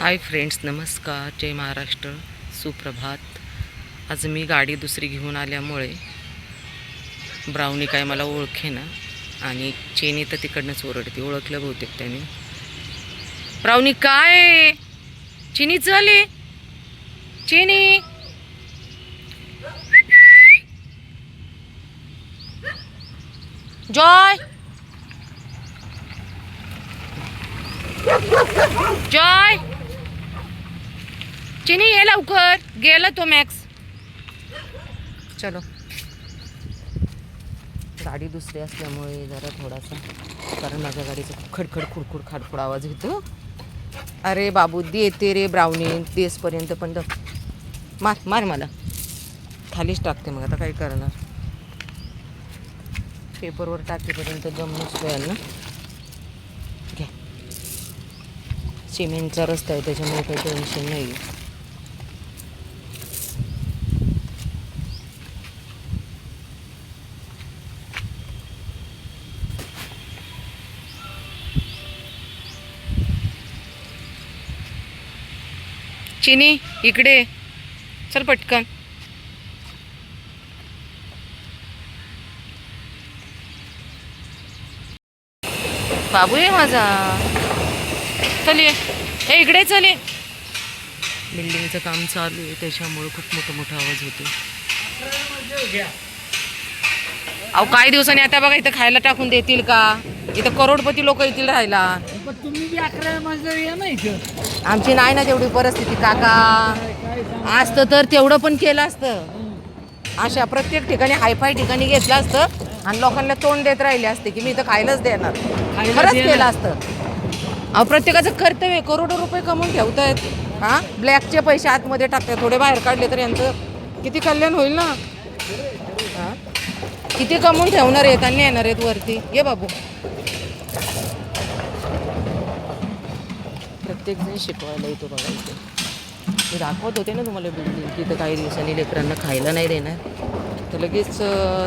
Hi friends नमस्कार. जय महाराष्ट्र. सुप्रभात. आज मी गाडी दुसरी घेऊन आल्यामुळे ब्राउनी काय मला ओळखे ना आणि चेनी तर तिकडनंच ओरडते. ओळखलं बहुतेक त्याने. ब्राउनी काय? चिनी चले चिनी. जॉय. जॉय. चिनी ये लवकर. गेला तो मॅक्स चलो. गाडी दुसरी असल्यामुळे जरा थोडासा कारण माझ्या गाडीचा खूप खडखड खुडखुड खाडखुड आवाज येतो. अरे बाबू दे ते रे ब्राउनी. देसपर्यंत पण द मार मार मला. खालीच टाकते मग आता काय करणार. पेपरवर टाकेपर्यंत दम नसतो ना घ्या. सिमेंटचा रस्ता आहे त्याच्यामुळे काही टेन्शन नाही चिनी इकडे. चल पटकन. बाबू आहे माझा. चल ये. इकडे चल ये. बिल्डिंगचं काम चालू आहे त्याच्यामुळे खूप मोठा मोठा आवाज होतो अहो काही दिवसांनी आता बघा इथं खायला टाकून देतील का? इथं करोडपती लोक येतील राहायला. पण तुम्ही बी अकरा माझं या ना इथं. आमची नाही ना तेवढी परिस्थिती काका. असतं तर तेवढं पण केलं असतं. अशा प्रत्येक ठिकाणी हायफाय ठिकाणी घेतलं असतं आणि लोकांना तोंड देत राहिले असते की मी इथं खायलाच देणार. खरंच. केलं असतं. अहो प्रत्येकाचं कर्तव्य आहे. करोडो रुपये कमवून ठेवतायत. हां? ब्लॅकचे पैसे आतमध्ये टाकतात थोडे बाहेर काढले तर यांचं किती कल्याण होईल ना? हां? किती कमवून ठेवणार आहेत आणि येणार आहेत वरती. ये बाबू. प्रत्येक जण शिकवायला येतो बघा इथे. मी दाखवत होते ना तुम्हाला बिल्डिंग की इथं काही दिवसांनी लेकरांना खायला नाही देणार. तर लगेच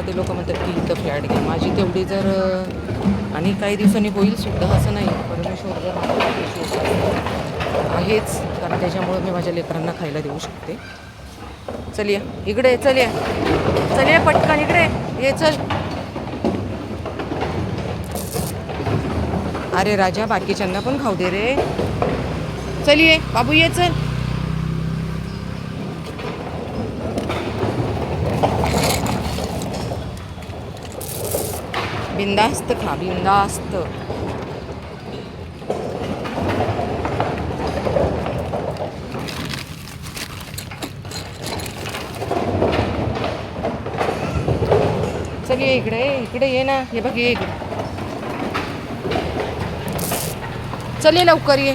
ते लोक म्हणतात की इथं फ्लॅट घ्या. माझी तेवढी जर आणि काही दिवसांनी होईल सुद्धा असं नाही. परमेश्वर जर आहेच कारण त्याच्यामुळे मी माझ्या लेकरांना खायला देऊ शकते. चल या. इकडे चल या. चल या पटकन इकडे. ये चल. अरे राजा बाकीच्यांना पण खाऊ दे रे. चल ये बाबू ये चल. बिंदास्त खा बिंदास्त चल ये इकडे इकडे ये ना. हे बघ ये इकडे. चल ये लवकर ये.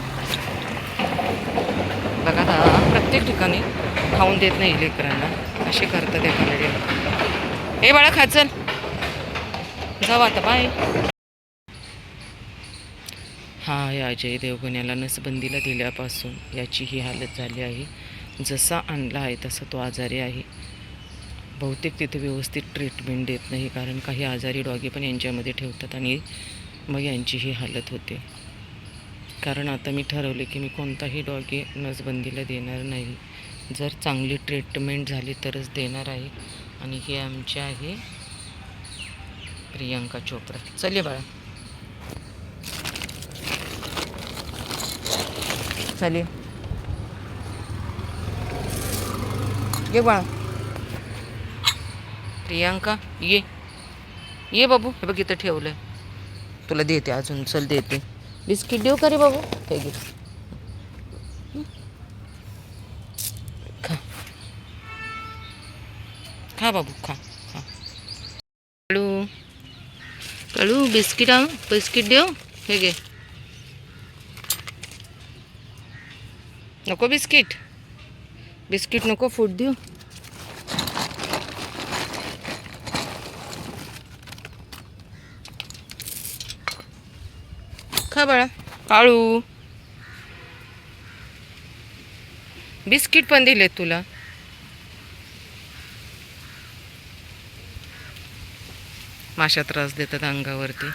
बघा आता प्रत्येक ठिकाणी खाऊन देत नाही लेकरांना. असे करतात एखाद्या हे बाळा खा चल. जाऊ आता बाय हा या अजय देवगण याला नसबंदीला दिल्यापासून याची ही हालत झाली आहे. जसा आणला आहे तसा तो आजारी आहे. बहुतेक तिथे व्यवस्थित ट्रीटमेंट देत नाही कारण काही आजारी डॉगी पण यांच्यामध्ये ठेवतात आणि मग यांची ही हालत होते. कारण आता मी ठरवले की मी कोणताही डॉगी नसबंदीला देणार नाही. जर चांगली ट्रीटमेंट झाली तरच देणार आहे. आणि हे आमचे आहे प्रियांका चोप्रा. चले बाळा. चले ये बाळा. प्रियांका, ये ये बाबू, हे बघ इथं ठेवलंय. तुला देते अजून, चल देते. बिस्किट देऊ का रे बाबू? हे घे. खा. बाबू, खा खा. कळू कळू, बिस्किट आण, बिस्किट देऊ, हे घे. नको बिस्किट. बिस्किट नको, फ़ूड देऊ. खा बाळा. काळू. बिस्किट पण दिलेत तुला. माशा त्रास देतात अंगावरती.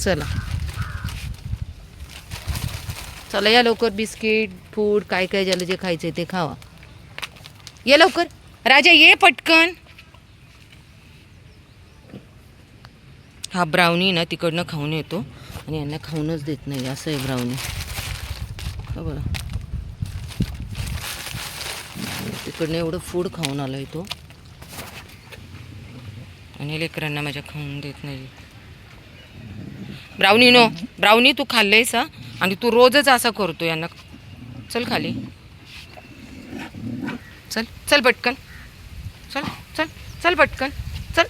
चला. चला या लवकर बिस्किट फूड काय काय ज्याला जे खायचंय ते खावा. ये लवकर. राजा ये पटकन. हा ब्राउनी ना तिकडनं खाऊन येतो. आणि यांना खाऊनच देत नाही असं आहे ब्राउनी हा बघा. तिकडनं एवढं फूड खाऊन आलाय तो. आणि लेकरांना माझ्या खाऊन देत नाही. ब्राउनी नो ब्राउनी तू खाल्लेस हा? आणि तू रोजच असा करतो यांना. चल खाली. चल चल पटकन. चल चल चल पटकन. चल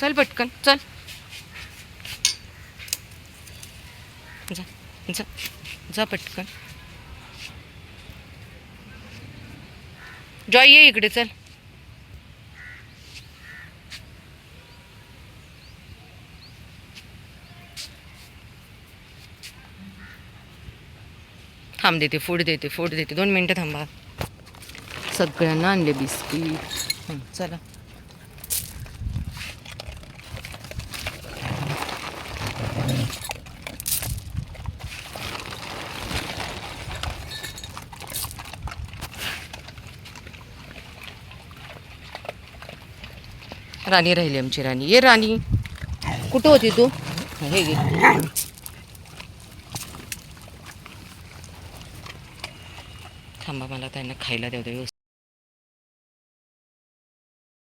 चल पटकन. चल. जा जा पटकन. जॉय ये इकडे चल. थांब देते फूड देते फूड देते. दोन मिनटं थांबा. सगळ्यांना आणले बिस्किट. चला. राणी राहिली आमची राणी. ये राणी. कुठं होती तू? हे घे. थांबा मला त्यांना खायला द्या व्यवस्थित.